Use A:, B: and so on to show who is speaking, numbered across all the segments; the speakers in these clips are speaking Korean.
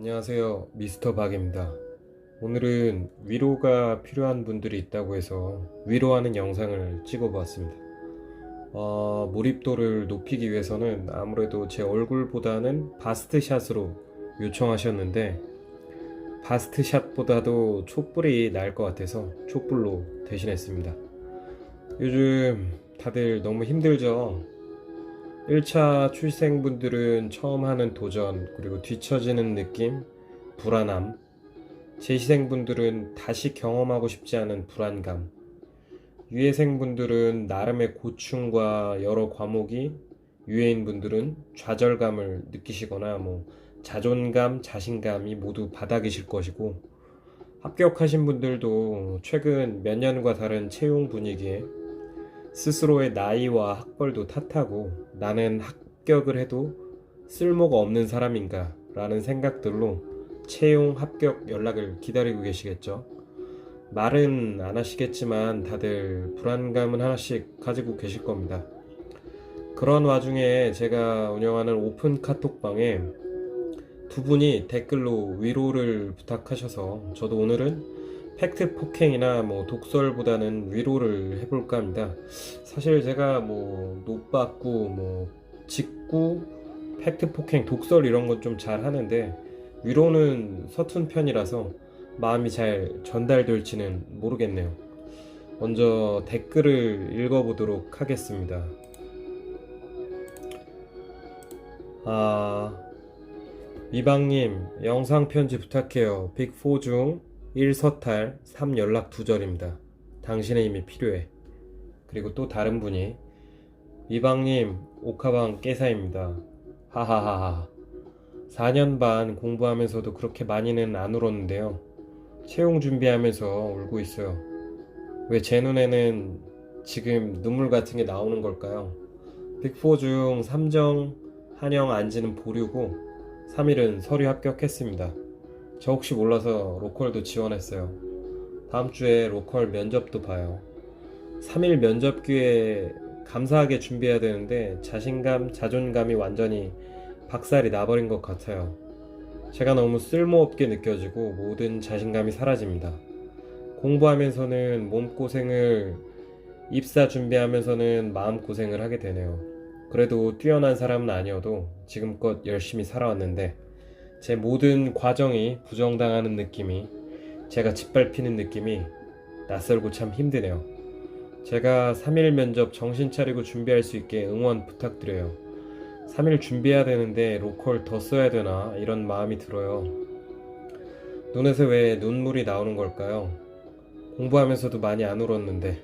A: 안녕하세요. 미스터 박입니다. 오늘은 위로가 필요한 분들이 있다고 해서 위로하는 영상을 찍어 보았습니다. 어, 몰입도를 높이기 위해서는 아무래도 제 얼굴보다는 바스트샷으로 요청하셨는데 바스트샷보다도 촛불이 나을 것 같아서 촛불로 대신했습니다. 요즘 다들 너무 힘들죠? 1차 출생분들은 처음 하는 도전, 그리고 뒤처지는 느낌, 불안함. 재시생분들은 다시 경험하고 싶지 않은 불안감. 유해생분들은 나름의 고충과 여러 과목이, 유해인분들은 좌절감을 느끼시거나 뭐 자존감, 자신감이 모두 바닥이실 것이고, 합격하신 분들도 최근 몇 년과 다른 채용 분위기에 스스로의 나이와 학벌도 탓하고 나는 합격을 해도 쓸모가 없는 사람인가 라는 생각들로 채용 합격 연락을 기다리고 계시겠죠. 말은 안 하시겠지만 다들 불안감은 하나씩 가지고 계실 겁니다. 그런 와중에 제가 운영하는 오픈 카톡방에 두 분이 댓글로 위로를 부탁하셔서 저도 오늘은 팩트 폭행이나 뭐 독설보다는 위로를 해볼까 합니다. 사실 제가 뭐 노받고 뭐 직구, 팩트 폭행, 독설 이런 건 좀 잘 하는데 위로는 서툰 편이라서 마음이 잘 전달될지는 모르겠네요. 먼저 댓글을 읽어보도록 하겠습니다. 아, 미방님, 영상 편지 부탁해요. 빅4 중 1서탈, 3 연락 두절입니다. 당신의 힘이 필요해. 그리고 또 다른 분이 미방님, 오카방 깨사입니다. 하하하하. 4년 반 공부하면서도 그렇게 많이는 안 울었는데요. 채용 준비하면서 울고 있어요. 왜 제 눈에는 지금 눈물 같은 게 나오는 걸까요? 빅4 중 3정 한영 안지는 보류고 3일은 서류 합격했습니다. 저 혹시 몰라서 로컬도 지원했어요. 다음 주에 로컬 면접도 봐요. 3일 면접 기회 감사하게 준비해야 되는데 자신감, 자존감이 완전히 박살이 나버린 것 같아요. 제가 너무 쓸모없게 느껴지고 모든 자신감이 사라집니다. 공부하면서는 몸고생을 입사 준비하면서는 마음고생을 하게 되네요. 그래도 뛰어난 사람은 아니어도 지금껏 열심히 살아왔는데 제 모든 과정이 부정당하는 느낌이 제가 짓밟히는 느낌이 낯설고 참 힘드네요. 제가 3일 면접 정신 차리고 준비할 수 있게 응원 부탁드려요. 3일 준비해야 되는데 로컬 더 써야 되나 이런 마음이 들어요. 눈에서 왜 눈물이 나오는 걸까요? 공부하면서도 많이 안 울었는데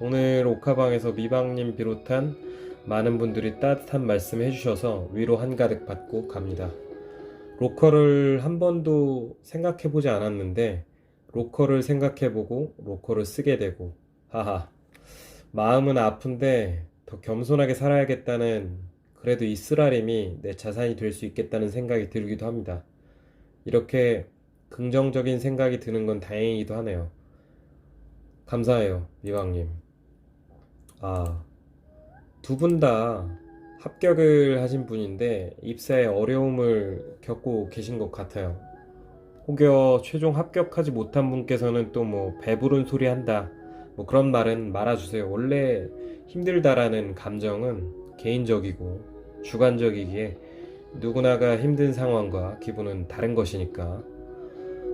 A: 오늘 오카방에서 미방님 비롯한 많은 분들이 따뜻한 말씀 해주셔서 위로 한가득 받고 갑니다. 로컬을 한 번도 생각해 보지 않았는데 로컬을 생각해 보고 로컬을 쓰게 되고 하하 마음은 아픈데 더 겸손하게 살아야겠다는 그래도 이 쓰라림이 내 자산이 될 수 있겠다는 생각이 들기도 합니다. 이렇게 긍정적인 생각이 드는 건 다행이기도 하네요. 감사해요, 미왕님. 아, 두 분 다 합격을 하신 분인데 입사에 어려움을 겪고 계신 것 같아요. 혹여 최종 합격하지 못한 분께서는 또 뭐 배부른 소리 한다. 뭐 그런 말은 말아주세요. 원래 힘들다라는 감정은 개인적이고 주관적이기에 누구나가 힘든 상황과 기분은 다른 것이니까.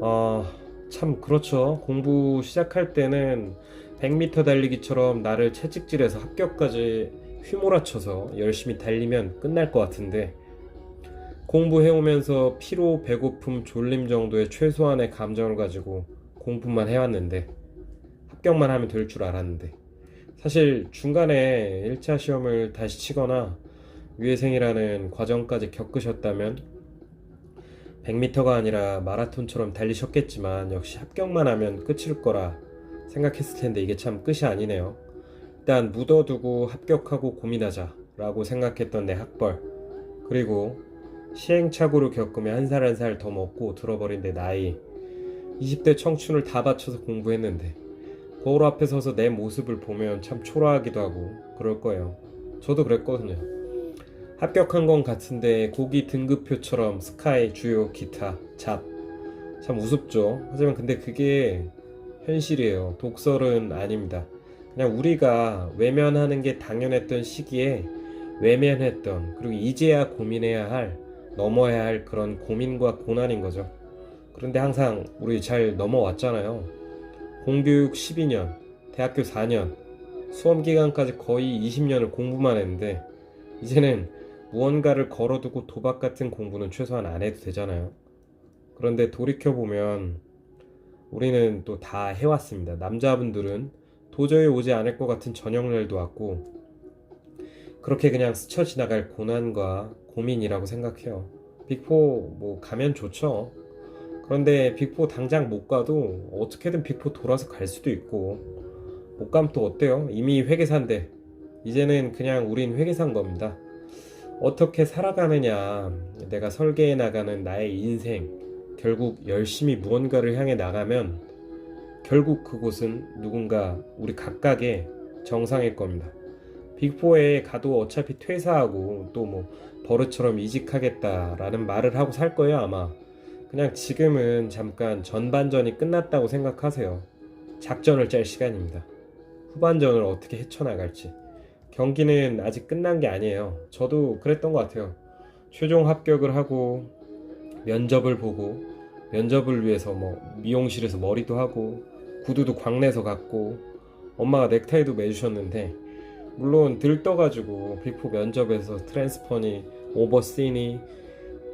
A: 어, 참 그렇죠. 공부 시작할 때는 100m 달리기처럼 나를 채찍질해서 합격까지 휘몰아쳐서 열심히 달리면 끝날 것 같은데 공부해오면서 피로, 배고픔, 졸림 정도의 최소한의 감정을 가지고 공부만 해왔는데 합격만 하면 될 줄 알았는데 사실 중간에 1차 시험을 다시 치거나 유해생이라는 과정까지 겪으셨다면 100m가 아니라 마라톤처럼 달리셨겠지만 역시 합격만 하면 끝일 거라 생각했을 텐데 이게 참 끝이 아니네요. 일단 묻어두고 합격하고 고민하자 라고 생각했던 내 학벌 그리고 시행착오를 겪으며 한 살 한 살 더 먹고 들어버린 내 나이 20대 청춘을 다 바쳐서 공부했는데 거울 앞에 서서 내 모습을 보면 참 초라하기도 하고 그럴 거예요 저도 그랬거든요 합격한 건 같은데 고기 등급표처럼 스카이, 주요, 기타, 잡. 참 우습죠. 하지만 근데 그게 현실이에요. 독설은 아닙니다. 그냥 우리가 외면하는 게 당연했던 시기에 외면했던 그리고 이제야 고민해야 할 넘어야 할 그런 고민과 고난인 거죠. 그런데 항상 우리 잘 넘어왔잖아요. 공교육 12년, 대학교 4년, 수험 기간까지 거의 20년을 공부만 했는데 이제는 무언가를 걸어두고 도박 같은 공부는 최소한 안 해도 되잖아요. 그런데 돌이켜 보면 우리는 또 다 해왔습니다. 남자분들은 도저히 오지 않을 것 같은 저녁날도 왔고 그렇게 그냥 스쳐 지나갈 고난과 고민이라고 생각해요. 빅포 뭐 가면 좋죠. 그런데 빅포 당장 못 가도 어떻게든 빅포 돌아서 갈 수도 있고 못 가면 또 어때요? 이미 회계사인데 이제는 그냥 우린 회계사인 겁니다. 어떻게 살아가느냐 내가 설계해 나가는 나의 인생 결국 열심히 무언가를 향해 나가면 결국 그곳은 누군가 우리 각각의 정상일 겁니다. 빅4에 가도 어차피 퇴사하고 또 뭐 버릇처럼 이직하겠다라는 말을 하고 살 거예요 아마. 그냥 지금은 잠깐 전반전이 끝났다고 생각하세요. 작전을 짤 시간입니다. 후반전을 어떻게 헤쳐나갈지. 경기는 아직 끝난 게 아니에요. 저도 그랬던 것 같아요. 최종 합격을 하고 면접을 보고 면접을 위해서 뭐 미용실에서 머리도 하고 구두도 광내서 갔고 엄마가 넥타이도 매주셨는데 물론 들떠가지고 빅포 면접에서 트랜스퍼니 오버시니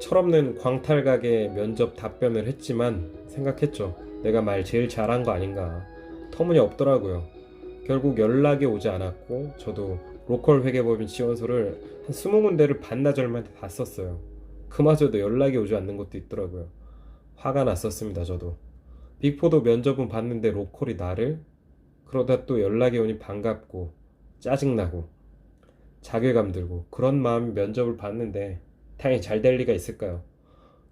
A: 철없는 광탈각의 면접 답변을 했지만 생각했죠. 내가 말 제일 잘한 거 아닌가. 터무니 없더라고요. 결국 연락이 오지 않았고 저도 로컬 회계법인 지원서를 한 20군데를 반나절만 다 썼어요. 그마저도 연락이 오지 않는 것도 있더라고요. 화가 났었습니다, 저도. 빅포도 면접은 봤는데 로컬이 나를? 그러다 또 연락이 오니 반갑고 짜증나고 자괴감 들고 그런 마음이 면접을 봤는데 당연히 잘 될 리가 있을까요?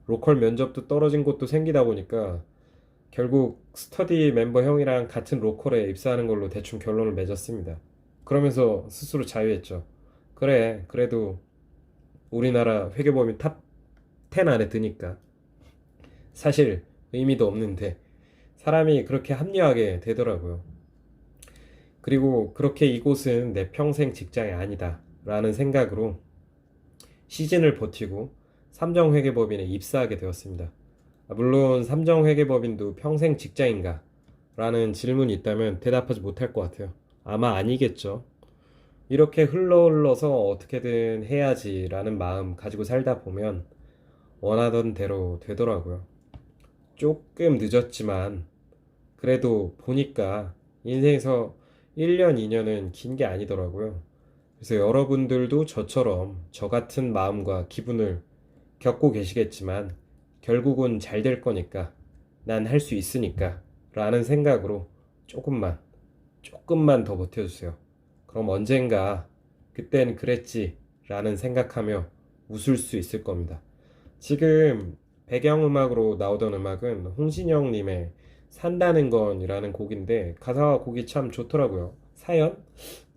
A: 로컬 면접도 떨어진 곳도 생기다 보니까 결국 스터디 멤버 형이랑 같은 로컬에 입사하는 걸로 대충 결론을 맺었습니다. 그러면서 스스로 자유했죠. 그래, 그래도 우리나라 회계법인 탑10 안에 드니까 사실 의미도 없는데 사람이 그렇게 합리하게 되더라고요. 그리고 그렇게 이곳은 내 평생 직장이 아니다 라는 생각으로 시즌을 버티고 삼정회계법인에 입사하게 되었습니다. 아, 물론 삼정회계법인도 평생 직장인가? 라는 질문이 있다면 대답하지 못할 것 같아요. 아마 아니겠죠. 이렇게 흘러 흘러서 어떻게든 해야지 라는 마음 가지고 살다 보면 원하던 대로 되더라고요. 조금 늦었지만 그래도 보니까 인생에서 1년, 2년은 긴 게 아니더라고요. 그래서 여러분들도 저처럼 저 같은 마음과 기분을 겪고 계시겠지만 결국은 잘 될 거니까 난 할 수 있으니까 라는 생각으로 조금만 조금만 더 버텨주세요. 그럼 언젠가 그땐 그랬지 라는 생각하며 웃을 수 있을 겁니다. 지금 배경음악으로 나오던 음악은 홍진영님의 산다는 건이라는 곡인데 가사와 곡이 참 좋더라고요. 사연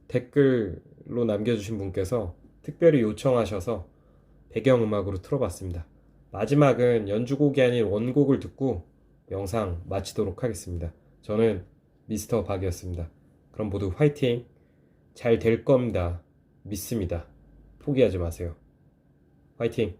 A: 댓글로 남겨주신 분께서 특별히 요청하셔서 배경음악으로 틀어봤습니다. 마지막은 연주곡이 아닌 원곡을 듣고 영상 마치도록 하겠습니다. 저는 미스터 박이었습니다. 그럼 모두 화이팅! 잘 될 겁니다. 믿습니다. 포기하지 마세요. 화이팅!